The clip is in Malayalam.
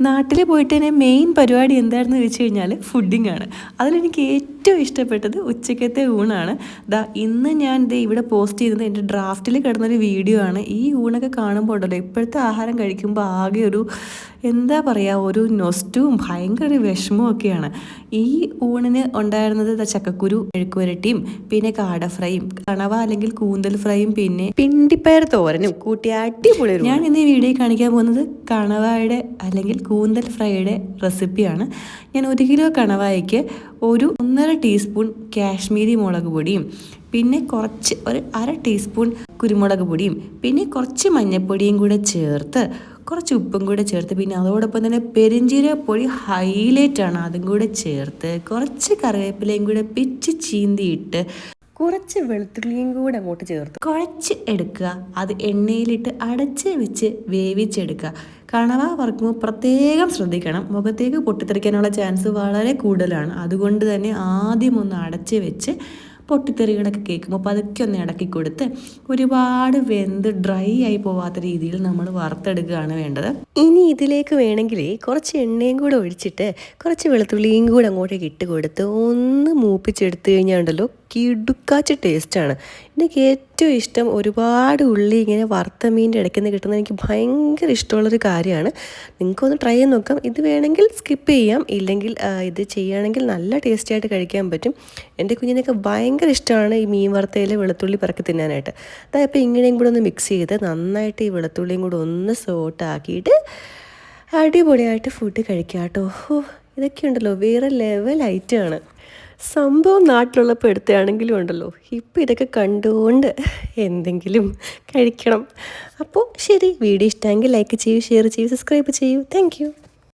നാട്ടിൽ പോയിട്ട് തന്നെ മെയിൻ പരിപാടി എന്തായിരുന്നു വെച്ച് കഴിഞ്ഞാൽ ഫുഡിങ്ങാണ് അതിലെനിക്ക് ഏറ്റവും ഇഷ്ടപ്പെട്ടത് ഉച്ചക്കത്തെ ഊണാണ്. ദാ ഇന്ന് ഞാൻ ദേ ഇവിടെ പോസ്റ്റ് ചെയ്തത് എന്റെ ഡ്രാഫ്റ്റിൽ കിടന്നൊരു വീഡിയോ ആണ്. ഈ ഊണൊക്കെ കാണുമ്പോൾ ഉണ്ടല്ലോ ഇപ്പോഴത്തെ ആഹാരം കഴിക്കുമ്പോൾ ആകെ ഒരു എന്താ പറയുക ഒരു നൊസ്റ്റും ഭയങ്കര ഒരു വിഷമവും ഒക്കെയാണ്. ഈ ഊണിന് ഉണ്ടായിരുന്നത് ദാ ചക്കക്കുരു മെഴുക്കുവരട്ടിയും പിന്നെ കാട ഫ്രൈയും കണവ അല്ലെങ്കിൽ കൂന്തൽ ഫ്രൈയും പിന്നെ പിണ്ടിപ്പയർ തോരനും കൂട്ടി അടിപൊളി ഞാൻ ഇന്ന് ഈ വീഡിയോ കാണിക്കാൻ പോകുന്നത് കണവയുടെ അല്ലെങ്കിൽ കൂന്തൽ ഫ്രൈയുടെ റെസിപ്പിയാണ്. ഞാൻ ഒരു കിലോ കണവായ്ക്ക് ഒരു ഒന്നര ടീസ്പൂൺ കാശ്മീരി മുളക് പൊടിയും പിന്നെ കുറച്ച് ഒരു അര ടീസ്പൂൺ കുരുമുളക് പൊടിയും പിന്നെ കുറച്ച് മഞ്ഞൾപ്പൊടിയും കൂടെ ചേർത്ത് കുറച്ച് ഉപ്പും കൂടെ ചേർത്ത് പിന്നെ അതോടൊപ്പം തന്നെ പെരിഞ്ചീരപ്പൊടി ഹൈലൈറ്റ് ആണ്. അതും കൂടെ ചേർത്ത് കുറച്ച് കറിവേപ്പിലയും കൂടെ പിച്ച് ചീന്തിയിട്ട് കുറച്ച് വെളുത്തുള്ളിയും കൂടെ അങ്ങോട്ട് ചേർത്ത് കുഴച്ച് എടുക്കുക. അത് എണ്ണയിലിട്ട് അടച്ച് വെച്ച് വേവിച്ചെടുക്കുക. കണവ വറുക്കുമ്പോൾ പ്രത്യേകം ശ്രദ്ധിക്കണം. മുഖത്തേക്ക് പൊട്ടിത്തെറിക്കാനുള്ള ചാൻസ് വളരെ കൂടുതലാണ്. അതുകൊണ്ട് തന്നെ ആദ്യം ഒന്ന് അടച്ച് വെച്ച് പൊട്ടിത്തെറികളൊക്കെ കേൾക്കുമ്പോൾ പതുക്കെ ഒന്ന് ഇടക്കി കൊടുത്ത് ഒരുപാട് വെന്ത് ഡ്രൈ ആയി പോവാത്ത രീതിയിൽ നമ്മൾ വറുത്തെടുക്കുകയാണ് വേണ്ടത്. ഇനി ഇതിലേക്ക് വേണമെങ്കിൽ കുറച്ച് എണ്ണയും കൂടെ ഒഴിച്ചിട്ട് കുറച്ച് വെളുത്തുള്ളിയും കൂടെ അങ്ങോട്ടേക്ക് ഇട്ട് കൊടുത്ത് ഒന്ന് മൂപ്പിച്ചെടുത്തു കഴിഞ്ഞാൽ ഉണ്ടല്ലോ. കിടുക്കാച്ച ടേസ്റ്റാണ് എനിക്ക് ഏറ്റവും ഇഷ്ടം ഒരുപാട് ഉള്ളി ഇങ്ങനെ വറുത്ത മീന്റെ ഇടയ്ക്ക് നിന്ന് കിട്ടുന്നത് എനിക്ക് ഭയങ്കര ഇഷ്ടമുള്ളൊരു കാര്യമാണ്. നിങ്ങൾക്കൊന്ന് ട്രൈ ചെയ്ത് നോക്കാം. ഇത് വേണമെങ്കിൽ സ്കിപ്പ് ചെയ്യാം. ഇല്ലെങ്കിൽ ഇത് ചെയ്യുകയാണെങ്കിൽ നല്ല ടേസ്റ്റിയായിട്ട് കഴിക്കാൻ പറ്റും. എന്റെ കുഞ്ഞിനൊക്കെ ഭയങ്കര ഇഷ്ടമാണ് ഈ മീൻ വറുത്തയിൽ വെളുത്തുള്ളി പറക്കി തിന്നാനായിട്ട്. അതായത് ഇപ്പോൾ ഇങ്ങനെയും കൂടെ ഒന്ന് മിക്സ് ചെയ്ത് നന്നായിട്ട് ഈ വെളുത്തുള്ളിയും കൂടെ ഒന്ന് സോട്ടാക്കിയിട്ട് അടിപൊളിയായിട്ട് ഫുഡ് കഴിക്കാം കേട്ടോ ഓ ഇതൊക്കെ ഉണ്ടല്ലോ. വേറെ ലെവൽ ഐറ്റമാണ് സംഭവം നാട്ടിലുള്ളപ്പോൾ എടുത്തതാണെങ്കിലും ഉണ്ടല്ലോ. ഇപ്പം ഇതൊക്കെ കണ്ടുകൊണ്ട് എന്തെങ്കിലും കഴിക്കണം. അപ്പോൾ ശരി വീഡിയോ ഇഷ്ടമെങ്കിൽ ലൈക്ക് ചെയ്യൂ ഷെയർ ചെയ്യൂ സബ്സ്ക്രൈബ് ചെയ്യൂ. താങ്ക്